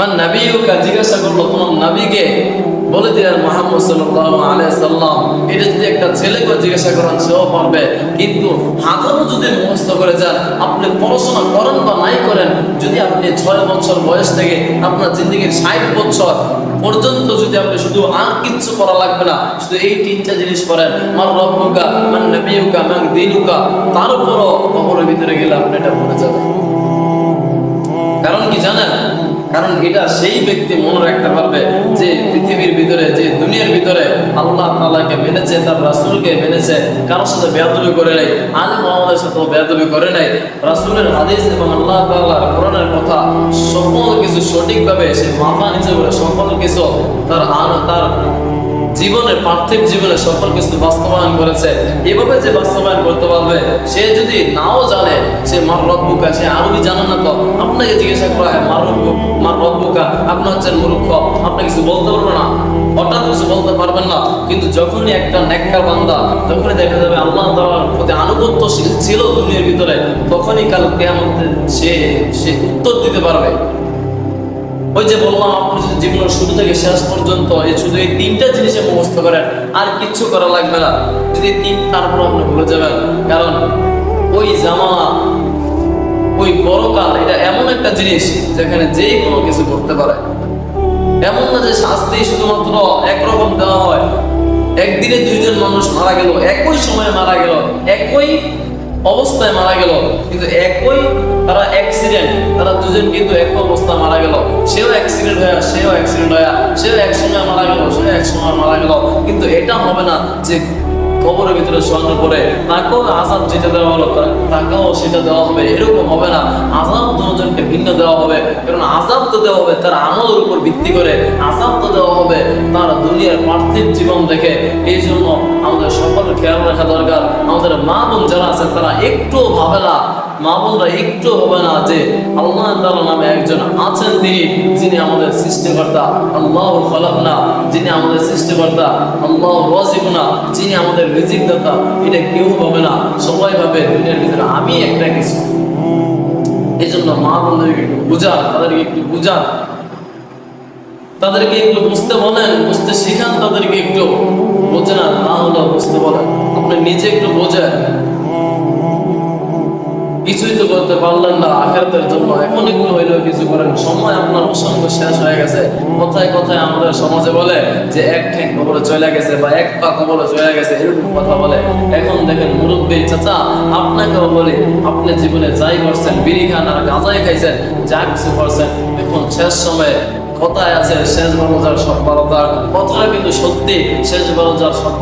মান নাবিউকা জিজ্ঞাসা করল, তোমার বলে দিলেন মোহাম্মদ সাল্লাল্লাহু আলাইহি এটা যদি একটা ছেলেকে জিজ্ঞাসা করেন, সেও পারবে। কিন্তু হাজারও যদি মুখস্থ করে যান, আপনি পড়াশোনা করেন বা নাই করেন, যদি আপনি ছয় বছর বয়স থেকে আপনার জিন্দগির ষাট বছর পর্যন্ত যদি আপনি শুধু আর কিচ্ছু করা লাগবে না, শুধু এই তিনটা জিনিস করেন মার রব্বুকা, মান নাবিউকা, মান দিনুকা, তার উপরও কবরের ভিতরে গেলে আপনি এটা ভুলে যাবেন। কারণ কি জানেন? কারণ এটা সেই ব্যক্তি মনে রাখতে পারবে যে পৃথিবীর ভিতরে, যে দুনিয়ার ভিতরে আল্লাহ তালাকে মেনেছে, তার রাসুলকে মেনেছে, কারোর সাথে বেয়াদবি করে নাই, আলি মোহাম্মদের সাথেও বেয়াদবি করে নাই। রাসুলের আদেশ এবং আল্লাহ তাল্লাহ কোরআনের কথা সকল কিছু সঠিকভাবে সে মাথা নিচে করে সকল কিছু তার তার জীবনে, পার্থিব জীবনে সকল কিছু বাস্তবায়ন করেছে। এভাবে যে বাস্তবায়ন করতে পারবে, সে যদি নাও জানে, সে মার রব্বুকা সে আরবি জানে না তো, আপনাকে জিজ্ঞাসা করা হয়, মার রব্বু মার রব্বুকা আপনি হচ্ছেন মূর্খ, আপনি কিছু বলতে পারবেন না? হঠাৎ কিছু বলতে পারবেন না, কিন্তু যখনই একটা নেককার বান্দা, যখনই দেখা যাবে আল্লাহ তাআলার প্রতি আনুগত্যশীল ছিল দুনিয়ার ভিতরে, তখনই কাল কেয়ামতে সে সে উত্তর দিতে পারবে। ওই যে বললাম আপনি যদি জীবনের শুরু থেকে শেষ পর্যন্ত এই শুধু এই তিনটা জিনিসে মুখস্থ করেন, আর কিচ্ছু করা লাগবে না। যদি তিন তারপর আপনি ভুলে যাবেন। কারণ ওই জামানা, ওই পরকাল, এটা এমন একটা জিনিস যেখানে যেই কোনো কিছু করতে পারে। এমন না যে শাস্তি শুধুমাত্র একরকম দেওয়া হয়। একদিনে দুইজন মানুষ মারা গেল, একই সময়ে মারা গেল, একই অবস্থায় মারা গেল। কিন্তু একই তারা অ্যাক্সিডেন্ট তারা দুজন কিন্তু এক অবস্থায় মারা গেল। সেও অ্যাক্সিডেন্ট হয়ে, সেও অ্যাক্সিডেন্ট হয়ে, সেও এক সময় মারা গেল, সেও এক সময় মারা গেল। কিন্তু এটা হবে না যে কবরের ভিতরে শোয়ানোর পরে তাকেও আজাদ যেটা দেওয়া হলো তাকেও সেটা দেওয়া হবে, এরকম হবে না। আজাদ দুজনকে ভিন্ন দেওয়া হবে, কারণ আজাদ তো দেওয়া হবে তার আমলের উপর ভিত্তি করে। আজাদ তো দেওয়া হবে তার দুনিয়ার পার্থিব জীবন দেখে। এই জন্য আমাদের সকলের খেয়াল রাখা দরকার। আমাদের মা বোন যারা আছে, তারা একটু ভাবে না মা বোনরা একটু হবে না যে আল্লাহ তাআলা নামে একজন আছেন তিনি, যিনি আমাদের সৃষ্টিকর্তা। আল্লাহ খলাকনা, যিনি আমাদের সৃষ্টিকর্তা। আল্লাহ রাজিকুনা, যিনি আমাদের রিজিক দাতা এটা কেউ হবে না। সবাই ভাবে দুনিয়ার ভিতরে আমি একটা কিছু। এই জন্য মা বোনদেরকে একটু বুঝান, তাদেরকে একটু বুঝান। তাদেরকে একটু বুঝতে বলেন, বুঝতে শিখান তাদেরকে একটু। বোঝে না না হলেও বুঝতে বলেন। আপনি নিজে একটু বোঝেন। কিছুই তো করতে পারলেন না আখেরাতের জন্য। এখন এগুলো হইলেও কিছু করেন। সময় আপনার অসংখ্য শেষ হয়ে গেছে। কোথায় কোথায় আমাদের সমাজে বলে যে এক ঠেক কবরে চলে গেছে বা এক পা কবরে চলে গেছে, এরকম কথা বলে। এখন দেখেন মুরব্বী চাচা, আপনাকেও বলি, আপনি জীবনে যাই করছেন, বিড়ি খান আর গাঁজাই খাইছেন, যা কিছু করছেন এখন শেষ সময়ে কথায় আছে, শেষ সব ভালো কথাটা কিন্তু সত্যি শেষ যার সব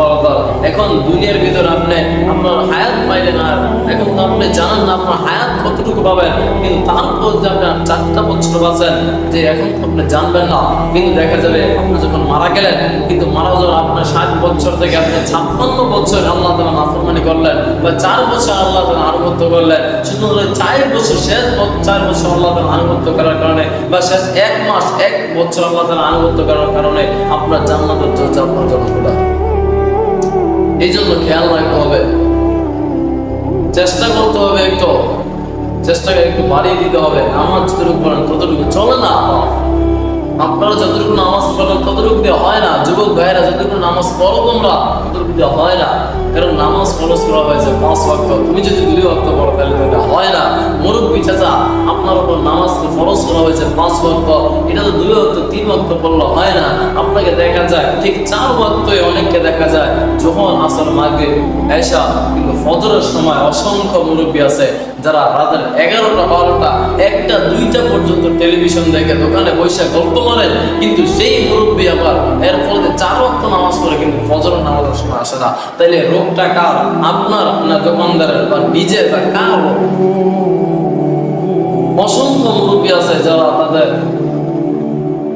এখন দুনিয়ার ভিতরে আপনি আপনার হায়াত পাইলেন আর এখন তো আপনি জানেন না আপনার হায়াত কতটুকু পাবেন কিন্তু তারপর যে আপনি আর চারটা বছর বাঁচেন যে এখন আপনি জানবেন না, কিন্তু দেখা যাবে আপনি যখন মারা গেলেন, কিন্তু মারা যাওয়ার আপনার ষাট বছর থেকে আপনি ছাপ্পান্ন বছর আল্লাহ তালা নাফরমানি করলেন, বা চার বছর আল্লাহ তালা আনুগত্য করলেন। শুধুমাত্র চার বছর, শেষ চার বছর আল্লাহ তালা আনুগত্য করার কারণে, বা শেষ এক মাস, এক বছর আল্লাহ তালা আনুগত্য করার কারণে আপনার জান্নাতের জন্য আপনার জন্য খোলা। এই জন্য খেয়াল রাখতে হবে। চেষ্টা করতে হবে একটু। চেষ্টাকে একটু বাড়িয়ে দিতে হবে নামাজ যতটুকু পড়েন ততটুকু চলে না আপনারা যতটুকু নামাজ পড়েন ততটুকু দিয়ে হয় না। যুবক ভাইয়েরা, যতটুকু নামাজ পড়ো তোমরা, ততটুকু দিয়ে হয় না। কারণ নামাজ ফরজ করা হয়েছে পাঁচ ওয়াক্ত। তুমি যদি দুই ওয়াক্ত পড়ো, তাহলে তো এটা হয় না। মুরব্বী চাচা, আপনার উপর নামাজ ফরজ করা হয়েছে পাঁচ ওয়াক্ত। এটা তো দুই ওয়াক্ত, তিন ওয়াক্ত পড়লে হয় না। আপনাকে দেখা যায়, ঠিক চার ওয়াক্তই অনেককে দেখা যায়, যখন আসর মাগে এসা কিন্তু ফজরের সময় অসংখ্য মুরব্বী আছে, যারা রাতের এগারোটা, বারোটা, একটা, দুইটা পর্যন্ত টেলিভিশন দেখে দোকানে বসে গল্প মারেন কিন্তু সেই মুরব্বী আবার এর ফলে চার রক্ত নামাজ পড়ে, কিন্তু ফজরের নামাজের সময় আসে না। তাইলে রোগটা কার? আপনার না দোকানদারের বা নিজের বা কার? অসংখ্য মুরব্বী আছে যারা তাদের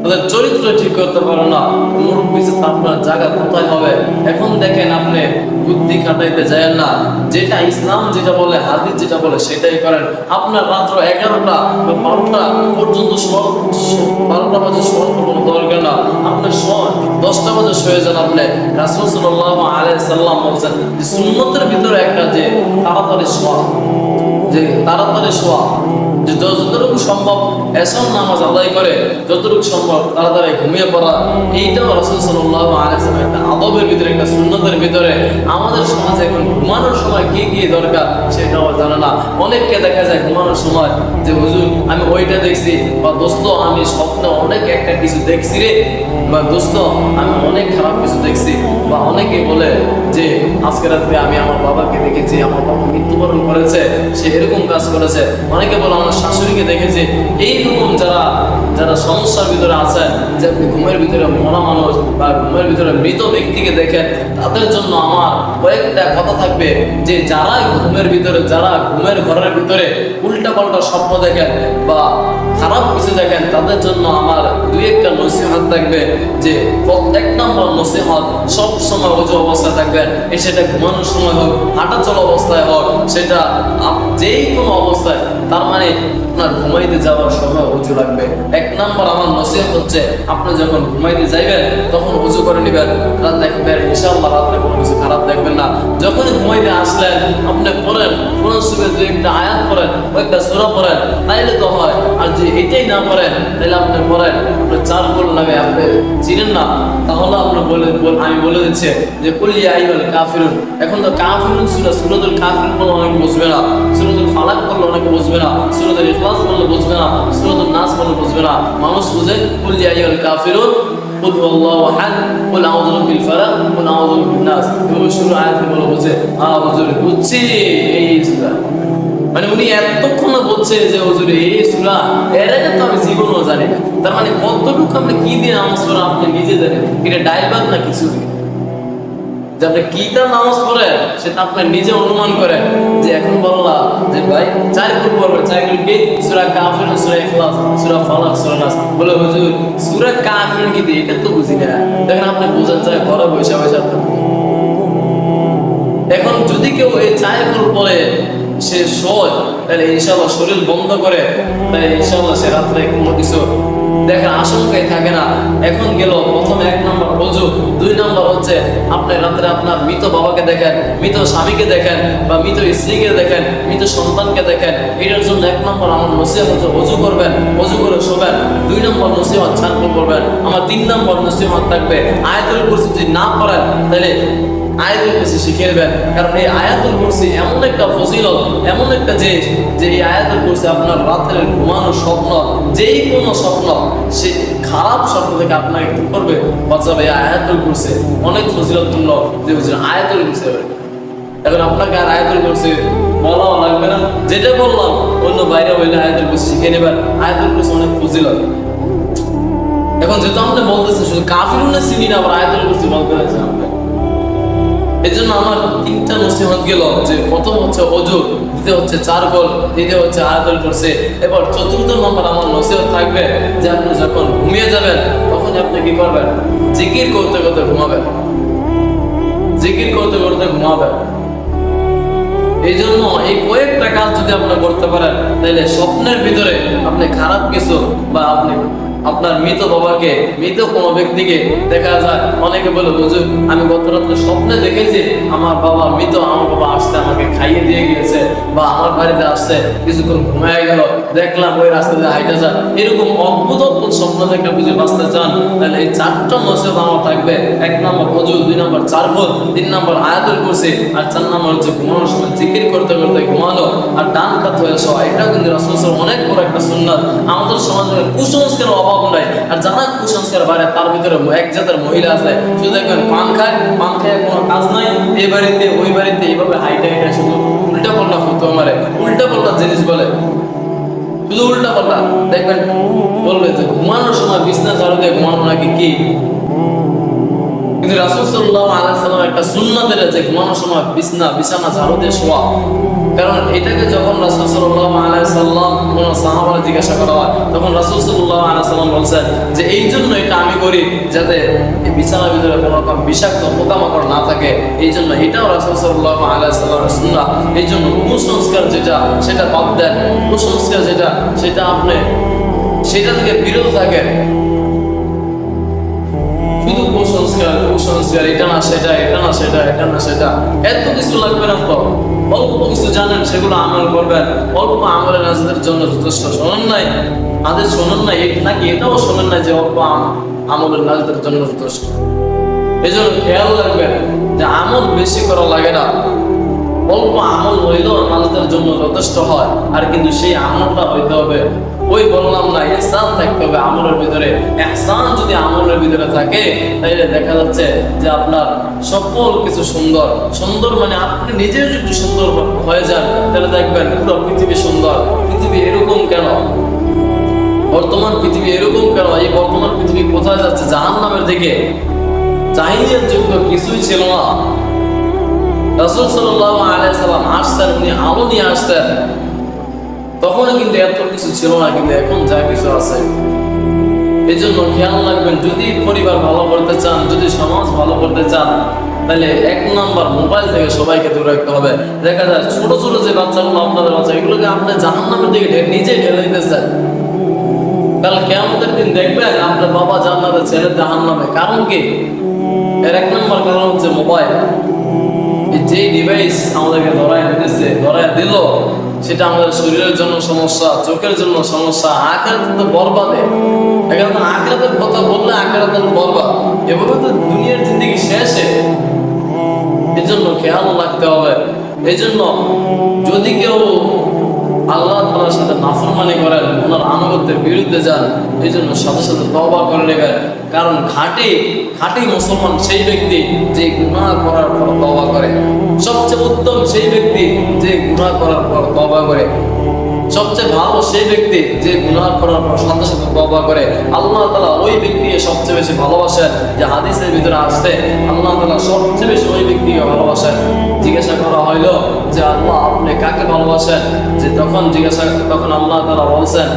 তাদের চরিত্র ঠিক করতে পারে না। মুরব্বী আপনার জায়গা কোথায় হবে? এখন দেখেন আপনি বুদ্ধি খাটাইতে যায় না। যেটা ইসলাম যেটা বলে, হাদিস যেটা বলে, সেটাই করেন। আপনার রাত্র এগারোটা বা বারোটা পর্যন্ত বারোটা বাজে শোয়ার না, আপনি শোন, দশটা বাজে শুয়ে যান আপনি। রাসুল আলাই সাল্লাম বলছেন সুন্নতের ভিতরে একটা যে তাড়াতাড়ি শোয়া, যে তাড়াতাড়ি শোয়া যে যতটুকু সম্ভব এসব নামাজ আদায় করে, যতটুকু সম্ভব তাড়াতাড়ি ঘুমিয়ে পড়া, এইটাও রসুল সাল্লাহ আলাইসালাম একটা আদবের ভিতরে, একটা সুন্নতের ভিতরে আমাদের সমাজে এখন ঘুমানোর সময় কি কি দরকার সেটাও জানে না। অনেককে দেখা যায় ঘুমানোর সময় যে, হুজুর, আমি ওইটা দেখছি বা দোস্ত, আমি স্বপ্নে অনেক একটা কিছু দেখছি রে। বা, দোস্ত, আমি অনেক খারাপ কিছু দেখছি। বা, অনেকে বলে যে, আজকে রাত্রে আমি আমার বাবাকে দেখেছি, আমার বাবা মৃত্যুবরণ করেছে, সে এরকম কাজ করেছে। অনেকে বলে, আমার শাশুড়িকে দেখেছি এইরকম যারা যারা সমস্যার ভিতরে আছে যে আপনি ঘুমের ভিতরে মরা মানুষ বা ঘুমের ভিতরে মৃত ব্যক্তিকে দেখেন, তাদের জন্য আমার কয়েকটা কথা থাকবে যে যারা ঘুমের ভিতরে, যারা ঘুমের ঘরের ভিতরে উল্টা পাল্টা স্বপ্ন দেখেন বা খারাপ কিছু দেখেন, তাদের জন্য আমার দুই একটা নসিহত থাকবে যে প্রত্যেক নম্বর নসিহত সব সময় ওজু অবস্থায় থাকবেন এ সেটা ঘুমানোর সময় হোক হাঁটা চলা অবস্থায় হোক, সেটা যেই কোনো অবস্থায়, তার মানে আপনার ঘুমাইতে যাওয়ার সময় উজু লাগবে। এক নাম্বার আমার নসিহত হচ্ছে, আপনি যখন ঘুমাইতে যাইবেন, তখন উজু করে নেবেন। রাত দেখবেন, ইনশাআল্লাহ রাত্রে কোনো কিছু খারাপ দেখবেন না। যখন ঘুমাইতে আসলেন, আপনি পড়েন কোন সুবে দুই একটা আয়াত ও একটা সূরা পড়েন, তাইলে তো হয়। আর যে এটাই না পড়েন তাহলে আপনি পড়েন আপনি চার গোল লাগে আপনি চিনেন না তাহলে আপনি বলে বল- আমি বলে দিচ্ছি যে কুলিয়া আইয়ুল কাফিরুন এখন তো কাফিরুন সূরা সূরাতুল কাফিরুন বলে অনেকে বুঝবে না সূরাতুল ফালাক বললে অনেকে বুঝবে না সূরাতুল ইখলাস বললে বুঝবে না সূরাতুল নাস বললে বুঝবে না মানুষ বুঝে কুলিয়া আইয়ুল কাফিরুন قل هو الله احد قل اعوذ برب الفلق قل اعوذ برب الناس এভাবে শুরু আয়াত বলে বুঝে আ হুজুর বুঝছি এই সূরা মানে উনি এতক্ষণ বলছে যে, হুজুর, এই সূরা এর আগে তো আমি জীবনও জানি না। তার মানে কতটুকু আপনি কি দিয়ে নামাজ পড়া আপনি নিজে জানেন এটা ডাইভার না কিছু যে আপনি নামাজ সেটা নিজে অনুমান যে এখন বললা যে, ভাই, চার গ্রুপ পড়বে। চার গ্রুপ কি? সূরা কাফির, সূরা ইখলাস, সূরা ফালাক, সূরা নাস। বলে, হুজুর, সূরা কাফির কি দিয়ে? এটা তো বুঝি না। দেখেন আপনি বোঝার যায় ঘরে বসে বসে এখন যদি কেউ এই চায়ের গ্রুপ পরে সে শোয়, তাহলে ইনশাআল্লাহ শরীর বন্ধ করে, তাহলে ইনশাআল্লাহ সে রাত্রে কোনো কিছু দেখার আশঙ্কাই থাকে না। এখন গেল প্রথম এক নম্বর অজু, দুই নম্বর হচ্ছে আপনি রাত্রে আপনার মৃত বাবাকে দেখেন, মৃত স্বামীকে দেখেন, বা মৃত স্ত্রীকে দেখেন, মৃত সন্তানকে দেখেন, এটার জন্য এক নম্বর আমার নসিহত হচ্ছে অজু করবেন, অজু করে শোবেন, দুই নম্বর নসিহত ছাড়পুর করবেন, আমার তিন নম্বর নসিহত থাকবে। আয়াতুল কুরসি যদি না পড়েন, তাহলে আয়াতুল কুরসি শিখে নেবেন কারণ এই আয়াতুল কুরসি এমন একটা ফজিলত, এমন একটা জিনিস যে এই আয়াতুল কুরসি আপনার রাতের ঘুমানোর স্বপ্ন, যেই কোনো স্বপ্ন, সে খারাপ স্বপ্ন থেকে আপনাকে কি করবে? বাঁচাবে। আয়াতুল কুরসি অনেক ফজিলতপূর্ণ যে বুঝলেন আয়াতুল কুরসি এখন আপনাকে আর আয়াতুল কুরসি বলাও লাগবে না। যেটা বললাম, অন্য বাইরে হইলে আয়াতুল কুরসি শিখে নেবেন। আয়াতুল কুরসি অনেক ফজিলত। এখন যেহেতু আপনি বলতেছেন, শুধু কাফিরুন চিনি না আবার আয়াতুল কুরসি বলতে হয়েছে আপনি এই জন্য আমার তিনটা নসিহত গেল যে প্রথম হচ্ছে অজু দ্বিতীয় হচ্ছে চার গোল তৃতীয় হচ্ছে করছে এবার চতুর্থ নম্বর আমার নসিহত থাকবে যে আপনি যখন ঘুমিয়ে যাবেন তখন আপনি কি করবেন? জিকির করতে করতে ঘুমাবেন। জিকির করতে করতে ঘুমাবেন। এই জন্য এই কয়েকটা কাজ যদি আপনি করতে পারেন, তাহলে স্বপ্নের ভিতরে আপনি খারাপ কিছু বা আপনি আপনার মৃত বাবাকে, মৃত কোনো ব্যক্তিকে দেখা যায়। অনেকে বলে, হুজুর, আমি গত রাত্রে স্বপ্নে দেখেছি আমার বাবা মৃত, আমার বাবা আসছে, আমাকে খাইয়ে দিয়ে গিয়েছে বা আমার বাড়িতে আসছে, কিছুক্ষণ ঘুমায় গেল, দেখলাম ওই রাস্তা দিয়ে যান এরকম অদ্ভুত অদ্ভুত স্বপ্ন থেকে বুঝে বাঁচতে চান, তাহলে এই চারটা নসিহত আমার থাকবে। এক নম্বর অজু দুই নম্বর চার ভোর তিন নম্বর আয়াতুল করছে আর চার নম্বর হচ্ছে ঘুমানোর সময় জিকির করতে করতে ঘুমালো। আর ডান কাত হয়ে শোয়া এটাও কিন্তু রাসূলের অনেক বড় একটা সুন্নাত। আমাদের সমাজে কুসংস্কার অভাব নাই আর যারা কুসংস্কার বাড়ে, তার ভিতরে এক জাতের মহিলা আছে শুধু পান খায় পান খায় কোনো কাজ নাই এই বাড়িতে, ওই বাড়িতে, এইভাবে শুধু উল্টা পাল্টা ফুটো মারে। উল্টা পাল্টা জিনিস বলে। শুধু উল্টা পাল্টা। দেখবেন বলবে যে, ঘুমানোর সময় বিছনা ঝাড়ু দিয়ে ঘুমানো নাকি কি? কিন্তু রাসূল সাল্লাল্লাহু আলাইহি সাল্লাম একটা সুন্নাত এটা যে, ঘুমানোর সময় বিছনা, বিছানা ঝাড়ু দিয়ে শোয়া। কারণ এটাকে যখন রাসূল সাল্লাল্লাহু আলাইহি সাল্লাম কোন সাহাবারা জিজ্ঞাসা করা হয়, তখন রাসূল সাল্লাল্লাহু আলাইহি সাল্লাম বলছেন যে, এই জন্য এটা আমি করি যাতে বিছানার ভিতরে কোনো রকম বিষাক্ত পোকামাকড় না থাকে। এই জন্য এটাও রাসূল সাল্লাল্লাহু আলাইহি সাল্লামের সুন্নাহ। এই জন্য কুসংস্কার যেটা, সেটা বাদ দেন। কুসংস্কার যেটা, সেটা আপনি, সেটা থেকে বিরত থাকেন। শুধু কুসংস্কার কুসংস্কার, এটা না, সেটা, এটা না, সেটা, এটা না, সেটা। এত কিছু লাগবে না তো? অল্প কিছু জানেন, সেগুলো আমল করবেন। অল্প আমলে নাজদের জন্য যথেষ্ট শোনেন নাই আদের শোনেন নাই নাকি এটাও শোনেন নাই যে অল্প আম- আমলের নাজদের জন্য যথেষ্ট। এই জন্য খেয়াল রাখবেন যে আমল বেশি করা লাগে না। অল্প আমল হইলেও নাজদের জন্য যথেষ্ট হয়, আর কিন্তু সেই আমলটা হইতে হবে ওই বললাম না এহসান থাকতে হবে আমলের ভিতরে। এহসান যদি আমলের ভিতরে থাকে তাহলে দেখা যাচ্ছে যে আপনার সকল কিছু সুন্দর। সুন্দর মানে আপনি নিজেও যদি সুন্দর হয়ে যান, তাহলে দেখবেন পুরো পৃথিবী সুন্দর। পৃথিবী এরকম কেন? বর্তমান পৃথিবী এরকম কেন? এই বর্তমান পৃথিবী কোথায় যাচ্ছে? জাহান নামের দিকে। জাহিলিয়ার যুগ কিছুই ছিল না। রাসূল সাল্লাম আসতেন উনি আলো নিয়ে আসতেন। তখনও কিন্তু এত কিছু ছিল না, কিন্তু এখন যা কিছু আছে। এই জন্য খেয়াল রাখবেন, যদি পরিবার ভালো করতে চান, যদি সমাজ ভালো করতে চান, তাহলে এক নাম্বার মোবাইল থেকে সবাইকে দূরে রাখতে হবে। দেখা যায় ছোট ছোট যে বাচ্চাগুলো আপনাদের বাচ্চা এগুলোকে আপনি জাহান নামের দিকে নিজেই ঢেলে দিতেছেন। কাল কেমতের দিন দেখবেন, আপনার বাবা জান্নাতে ছেলে জাহান নামে কারণ কি? এর এক নম্বর কারণ হচ্ছে মোবাইল। যে ডিভাইস আমাদেরকে ধরায় দিতেছে, ধরায় দিল সেটা আমাদের শরীরের জন্য সমস্যা, চোখের জন্য সমস্যা আখেরাতে তো বরবাদে। এখানে আখেরাতের কথা বললে আখেরাতের বরবাদ। এভাবে তো দুনিয়ার জিন্দগি শেষে। এজন্য জন্য খেয়াল রাখতে হবে। এই জন্য যদি কেউ আল্লাহ তালার সাথে নাফরমানি করেন, ওনার আনুগত্যের বিরুদ্ধে যান এই জন্য সাথে সাথে তবা করে নেবেন। কারণ খাঁটি খাঁটি মুসলমান সেই ব্যক্তি যে গুণা করার পর তবা করে। সবচেয়ে উত্তম সেই ব্যক্তি যে গুণা করার পর তবা করে। সবচেয়ে ভালো সেই ব্যক্তি যে গুনাহ করার পর সাথে সাথে তওবা করে, আল্লাহ তাআলা ওই ব্যক্তিকে সবচেয়ে বেশি ভালোবাসেন যে হাদিসের ভিতরে আসছে, আল্লাহ তাআলা সবচেয়ে বেশি ওই ব্যক্তিকে ভালোবাসেন। জিজ্ঞাসা করা হইল যে আল্লাহ আপনি কাকে ভালোবাসেন? যে তখন জিজ্ঞাসা, তখন আল্লাহ তাআলা বলছেন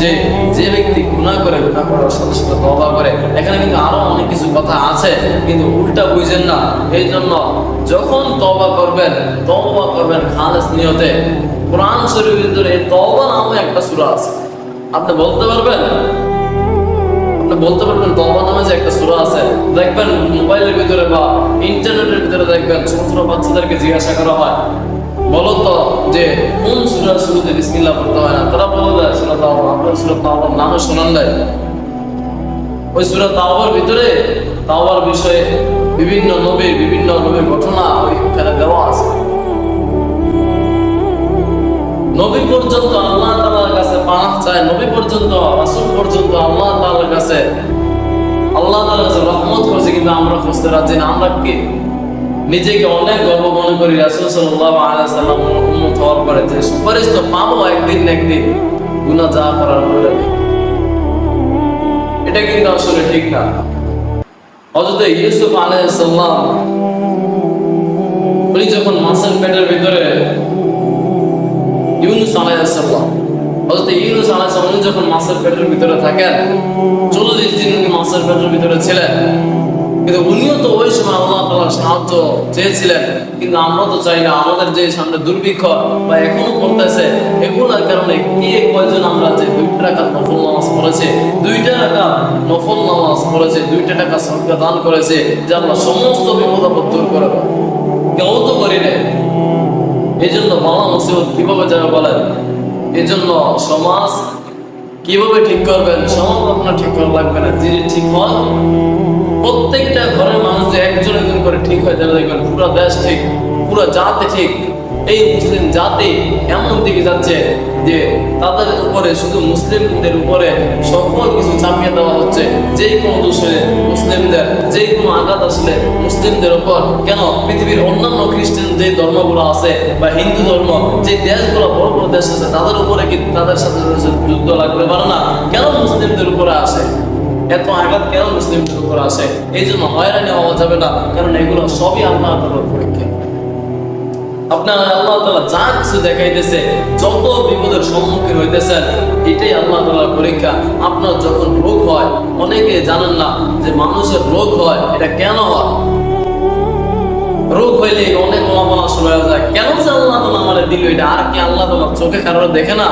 যে যে ব্যক্তি গুনাহ করে, গুনাহ করার সাথে সাথে তওবা করে, এখানে কিন্তু আরও অনেক কিছু কথা আছে, কিন্তু উল্টা বুঝেন না। এই জন্য যখন তওবা করবেন তওবা করবেন খালেস নিয়তে কোরআন শরীফের ভিতরে তওবা নামে একটা সূরা আছে। আপনি বলতে পারবেন? আপনি বলতে পারবেন তওবা নামে যে একটা সূরা আছে। দেখবেন মোবাইলের ভিতরে বা ইন্টারনেটের ভিতরে দেখবেন ছোট ছোট বাচ্চাদেরকে জিজ্ঞাসা করা হয় যে কোন সূরার শুরুতে বিসমিল্লাহ পড়তে হয় না? তারা বলে দেয়, সূরা তাওবা। আপনার সূরা তাওবার শোনান দেয়। ওই সূরা তাওবার ভিতরে তাওবার বিষয়ে বিভিন্ন নবীর বিভিন্ন নবীর ঘটনা ওইখানে দেওয়া আছে। নবী পর্যন্ত আল্লাহ তাআলার কাছে পানাহ চায়, নবী পর্যন্ত, রাসূল পর্যন্ত, আল্লাহ তাআলার কাছে। আল্লাহ তাআলার কাছে রহমত করছে, কিন্তু আমরা খুঁজতে রাজি না, আমরা কি? নিজেকে অনেক গর্ব মনে করি, রাসূল সাল্লাল্লাহু আলাইহি সাল্লাম উম্মত হওয়ার পরে যে সুপারিশ তো পাবো একদিন না একদিন, গুনাহ যা করার করে এটা কিন্তু আসলে ঠিক না। হযরত ইউসুফ আলাইহিস সালাম, উনি যখন মাসের পেটের ভিতরে ইউনুস আলাইহিসসালাম হযরত ইউনুস আলাইহিসসালাম যখন মাছের পেটের ভিতরে থাকেন, চল্লিশ দিন উনি মাছের পেটের ভিতরে ছিলেন। কিন্তু উনিও তো ওই সময় আল্লাহ তাআলার সাহায্য চেয়েছিলেন। কিন্তু আমরা তো চাই না আমাদের যে সামনে দুর্ভিক্ষ বা এখনও পড়তেছে, এগুলোর কারণে কে কয়জন আমরা যে দুইটা টাকা নফল নামাজ পড়েছে, দুইটা টাকা নফল নামাজ পড়েছে, দুইটা টাকা সরকার দান করেছে, যে আল্লাহ সমস্ত বিপদ আপদ দূর করে। কেউ তো করি নাই। এই জন্য মুসিবত কীভাবে যাবে বলেন? এজন্য জন্য সমাজ কীভাবে ঠিক করবেন? সমাজ আপনার ঠিক করা লাগবে না। যিনি ঠিক হন, প্রত্যেকটা ঘরের মানুষ যে একজন একজন করে ঠিক হয় যারা দেখবেন পুরো দেশ ঠিক, পুরো জাতি ঠিক। এই মুসলিম জাতি এমন দিকে যাচ্ছে যে তাদের উপরে শুধু মুসলিমদের উপরে সকল কিছু চাপিয়ে দেওয়া হচ্ছে। যে কোনো দোষে মুসলিমদের, যে কোনো আঘাত আসলে মুসলিমদের উপর। কেন? পৃথিবীর অন্যান্য খ্রিস্টান যে ধর্মগুলো আছে বা হিন্দু ধর্ম, যে দেশগুলো বড় বড় দেশ আছে, তাদের উপরে কি তাদের সাথে যুদ্ধ লাগতে পারে না। কেন মুসলিমদের উপরে আসে? এত আঘাত কেন মুসলিমদের উপর আসে? এই জন্য হয়রানি হওয়া যাবে না, কারণ এগুলো সবই আল্লাহ তাআলার পরীক্ষা আপনার আল্লাহ তাআলা যা কিছু দেখাইতেছে, যত বিপদের সম্মুখীন হইতেছেন, এটাই আল্লাহ তাআলার পরীক্ষা। আপনার যখন রোগ হয়, অনেকে জানেন না যে মানুষের রোগ হয়, এটা কেন হয়? রোগ হইলে অনেক মহামনা শুরু হয়ে যায়। কেন যে আল্লাহ তাআলা আমাদের দিল এটা? আর কি আল্লাহ তাআলা চোখে কারোর দেখে না?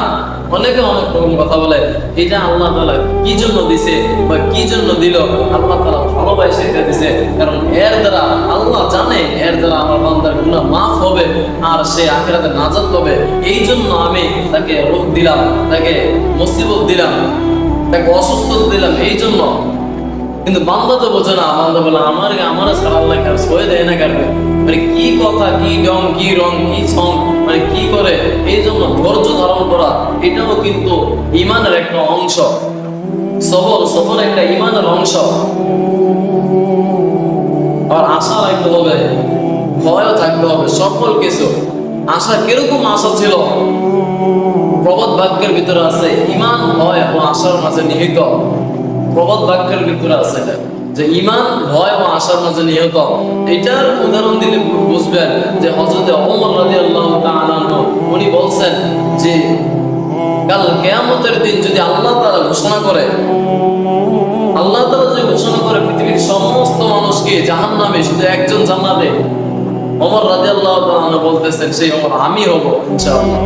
অনেকে অনেক রকম কথা বলে, এটা আল্লাহ তালা কি জন্য দিছে বা কি জন্য দিল? আল্লাহ তালা ভালোবাসে এটা দিছে। কারণ এর দ্বারা আল্লাহ জানে, এর দ্বারা আমার বান্দার গুনাহ মাফ হবে আর সে আখেরাতে নাজাত পাবে। এই জন্য আমি তাকে রোগ দিলাম, তাকে মুসিবত দিলাম, তাকে অসুস্থ দিলাম এই জন্য কিন্তু বান্দা তো বোঝে না, বান্দা বলে, আমার আমার ছাড়া আল্লাহ কার সয়ে দেয় না কারবে মানে কি কথা, কি রং কি রং, কি সং মানে কি করে? এই জন্য ধৈর্য ধারণ করা, এটাও কিন্তু ইমানের একটা অংশ। সবর সবর একটা ইমানের অংশ। আর আশা রাখতে হবে, ভয়ও থাকতে হবে, সকল কিছু। আশা কীরকম আশা ছিল? প্রবাদ বাক্যের ভিতরে আছে, ইমান, ভয় এবং আশার মাঝে নিহিত। প্রবাদ বাক্যের ভিতরে আছে। যে ইমান, ভয় ও আশার মাঝে নিহত। এটার উদাহরণ দিলে বুঝবেন যে হজরত রাদিয়াল্লাহু তাআলা আনহু, উনি বলছেন যে কাল কেয়ামতের দিন যদি আল্লাহ তারা ঘোষণা করে, আল্লাহ তারা যদি ঘোষণা করে পৃথিবীর সমস্ত মানুষকে জাহান্নামে শুধু একজন জান্নাতে রাদিয়াল্লাহু তাআলা আনহু বলতেছেন, সেই ওমর আমি হব ইনশাআল্লাহ।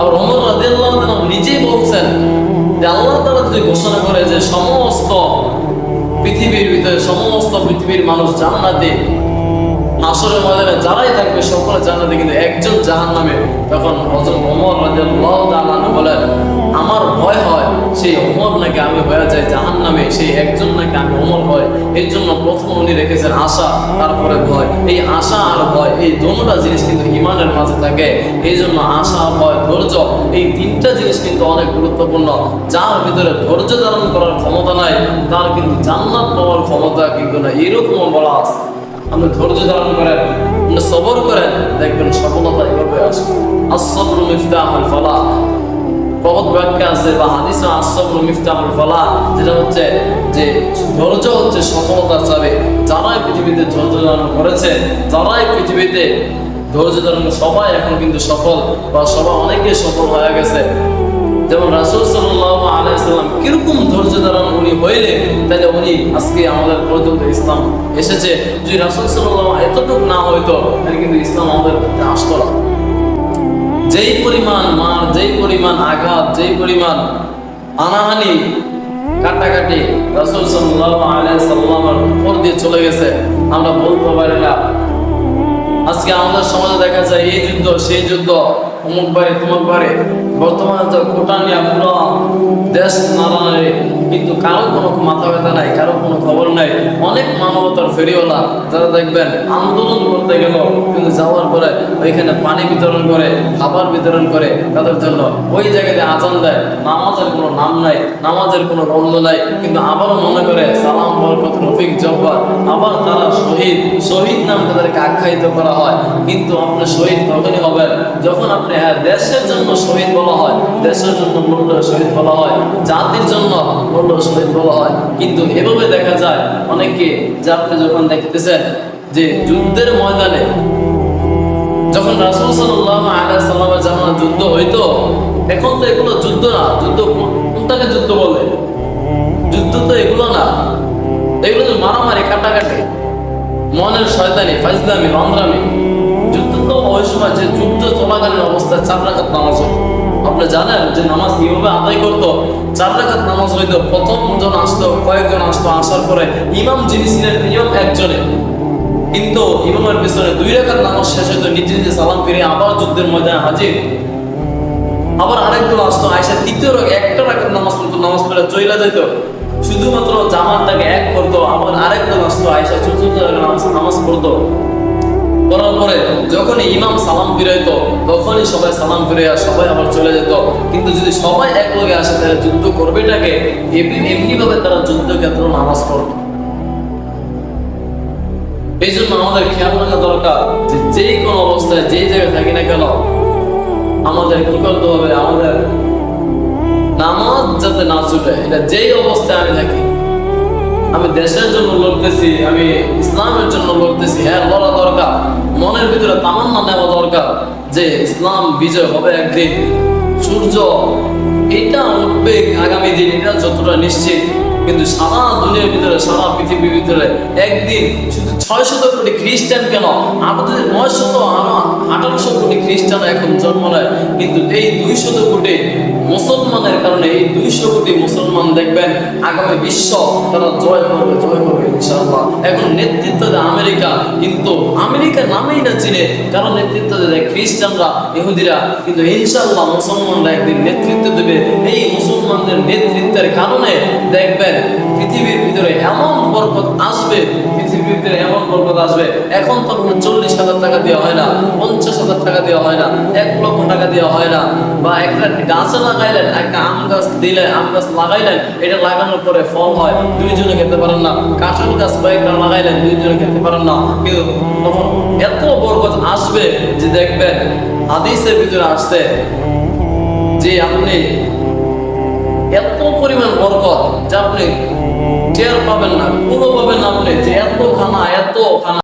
আর ওমর রাদিয়াল্লাহু তাআলা নিজেই বলছেন যে আল্লাহ তারা যদি ঘোষণা করে যে সমস্ত পৃথিবীর ভিতরে, সমস্ত পৃথিবীর মানুষ জান্নাতে আসরের ময়দানে যারাই থাকবে, সকলে জান্নাতে কিন্তু একজন জাহান্নামে। তখন হযরত ওমর রাদিয়াল্লাহু তাআলা বলেন, আমার ভয় হয় সেই ওমর নাকি আমি হয়ে যাই জাহান্নামে, সেই একজন নাকি আমি ওমর হয় এই জন্য প্রথম উনি রেখেছেন আশা, তারপরে ভয়। এই আশা আর ভয়, এই দোনোটা জিনিস কিন্তু ইমানের মাঝে থাকে। এই জন্য আশা, ভয়, ধৈর্য, এই তিনটা জিনিস কিন্তু অনেক গুরুত্বপূর্ণ। যার ভিতরে ধৈর্য ধারণ করার ক্ষমতা নাই, তার কিন্তু জান্নাত পাওয়ার ক্ষমতা কিন্তু না এরকমও বলা আছে। আপনি ধৈর্য ধারণ করেন, আপনি সবর করেন, দেখবেন সফলতা এভাবে আসবে আসবরু মিফতাহুল ফালাহ। প্রবত ব্যাখ্যা আছে বা হাদিসে আসবরু মিফতাহুল ফালাহ, যেটা হচ্ছে যে ধৈর্য হচ্ছে সফলতার চাবি। যারাই পৃথিবীতে ধৈর্য ধারণ করেছে, যারাই পৃথিবীতে ধৈর্য ধারণ সবাই এখন কিন্তু সফল বা সবাই অনেকে সফল হয়ে গেছে। যেমন রাসূল সাল্লাল্লাহু আলাইহি সাল্লাম কীরকম ধৈর্য ধারণ উনি হইলে তাহলে উনি আজকে আমাদের পর্যন্ত ইসলাম এসেছে। যদি রাসূল সাল্লাল্লাহু এতটুকু না হইতো তাহলে কিন্তু ইসলাম আমাদের আসতো না। যেই পরিমাণ মার, যেই পরিমাণ আঘাত, যেই পরিমাণ আনাহানি, কাটাকাটি রাসূল সাল্লাল্লাহু আলাইহি সাল্লামের উপর দিয়ে চলে গেছে, আমরা বলতে পারি না। আজকে আমাদের সমাজে দেখা যায়, এই যুদ্ধ, সেই যুদ্ধ, অমুক বাড়ি, তমুক বাড়ি। বর্তমানে তো কোটা নিয়ে পুরো দেশ নাড়ানাড়ি কিন্তু কারও কোনো মাথা ব্যথা নাই, কারও কোনো খবর নাই। অনেক মানবতার ফেরিওয়ালা, যারা দেখবেন আন্দোলন করতে গেল, কিন্তু যাওয়ার পরে ওইখানে পানি বিতরণ করে, খাবার বিতরণ করে তাদের জন্য ওই জায়গাতে আজান দেয়। নামাজের কোনো নাম নাই, নামাজের কোনো গন্ধ নাই, কিন্তু আবারও মনে করে, সালাম, বরকত, রফিক, জব্বার। আবার তারা শহীদ শহীদ নাম তাদেরকে আখ্যায়িত করা হয়। কিন্তু আপনি শহীদ তখনই হবেন যখন আপনি হ্যাঁ দেশের জন্য শহীদ বলা হয়, দেশের জন্য মূল্য শহীদ বলা হয়, জাতির জন্য মূল্য শহীদ বলা হয়। কিন্তু এভাবে দেখা যায়, অনেকে যে যখন দেখতেছেন যে যুদ্ধের ময়দানে, যখন রাসূল সাল্লাল্লাহু আলাইহি সাল্লামের জামানা যুদ্ধ হইতো, এখন তো এগুলো যুদ্ধ না, যুদ্ধ কোনটাকে যুদ্ধ বলে? যুদ্ধ তো এগুলো না। এগুলো তো মারামারি, কাটাকাটি। মনের শয়তানি, ফাজলামি, বান্দ্রামি। যুদ্ধ তো ওই সময় যে যুদ্ধ চলাকালীন অবস্থায় চার রাকাত নামাজ আপনি জানেন যে নামাজ কীভাবে আদায় করতো? চার রাকাত নামাজ হইতো। প্রথম জন আসতো, কয়েকজন আসতো। আসার পরে ইমাম যিনি ছিলেন ইমাম একজনে। কিন্তু ইমামের পিছনে দুই রাকাত নামাজ শেষ হইতো। নিজে নিজে সালাম ফিরে আবার যুদ্ধের ময়দানে হাজির। আবার আরেকজন আসতো আয়সা তৃতীয় রাখ একটা রাখার নামাজ পড়তো, নামাজ পড়ে চইলা যেত শুধুমাত্র জামাতটাকে এক করতো। আবার আরেকজন আসতো আয়সা চতুর্থ নামাজ নামাজ পড়তো। করার পরে যখনই ইমাম সালাম ফিরাইতো, তখনই সবাই সালাম ফিরে সবাই আবার চলে যেত। কিন্তু যদি সবাই এক লগে আসে, তাহলে যুদ্ধ করবেটাকে? এমনি এমনি ভাবে তারা যুদ্ধ ক্ষেত্র নামাজ পড়তো। এই জন্য আমাদের খেয়াল রাখা দরকার যে যেই কোনো অবস্থায় যেই জায়গায় থাকি না কেন, আমাদের কি করতে হবে? আমাদের নামাজ যাতে না ছুটে, এটা যেই অবস্থায় আমি থাকি আমি দেশের জন্য লড়তেছি, আমি ইসলামের জন্য লড়তেছি। হ্যাঁ লড়া দরকার। মনের ভিতরে তামান্না নেওয়া দরকার যে ইসলাম বিজয় হবে একদিন। সূর্য, এটা উঠবে আগামী দিন, এটা যতটা নিশ্চিত। কিন্তু সারা দুনিয়ার ভিতরে, সারা পৃথিবীর ভিতরে একদিন শুধু ছয় শত কোটি খ্রিস্টান কেন? আমাদের নয় শত আঠারোশো কোটি খ্রিস্টান এখন জন্ম নেয়। কিন্তু এই দুইশত কোটি মুসলমানের কারণে এই দুইশো কোটি মুসলমান দেখবেন আগামী বিশ্ব তারা জয় করবে জয় করবে ইনশাআল্লাহ। এখন নেতৃত্ব দেয় আমেরিকা, কিন্তু আমেরিকা নামেই না চিনে কারণ নেতৃত্ব দেয় খ্রিস্টানরা, ইহুদিরা। কিন্তু ইনশাআল্লাহ মুসলমানরা একদিন নেতৃত্ব দেবে। এই মুসলমানদের নেতৃত্বের কারণে দেখবেন পৃথিবীর ভিতরে এমন বরকত আসবে, পৃথিবীর ভিতরে এমন বরকত আসবে। এখন তো আপনার চল্লিশ হাজার টাকা দেওয়া হয় না, পঞ্চাশ হাজার টাকা দেওয়া হয় না, এক লক্ষ টাকা দেওয়া হয় না, বা একটা গাছ লাগাইলেন, একটা আম গাছ দিলে, আম গাছ লাগাইলেন, এটা লাগানোর পরে ফল হয়, দুইজনে খেতে পারেন না। কাঁঠাল গাছ কয়েকটা লাগাইলেন, দুইজনে খেতে পারেন না। কিন্তু তখন এত বরকত আসবে যে দেখবেন, হাদিসের ভিতরে আসছে যে আপনি এত পরিমাণ বরকত যে আপনি টের পাবেন না পুরো পাবেন না আপনি যে এত খানা এত খানা।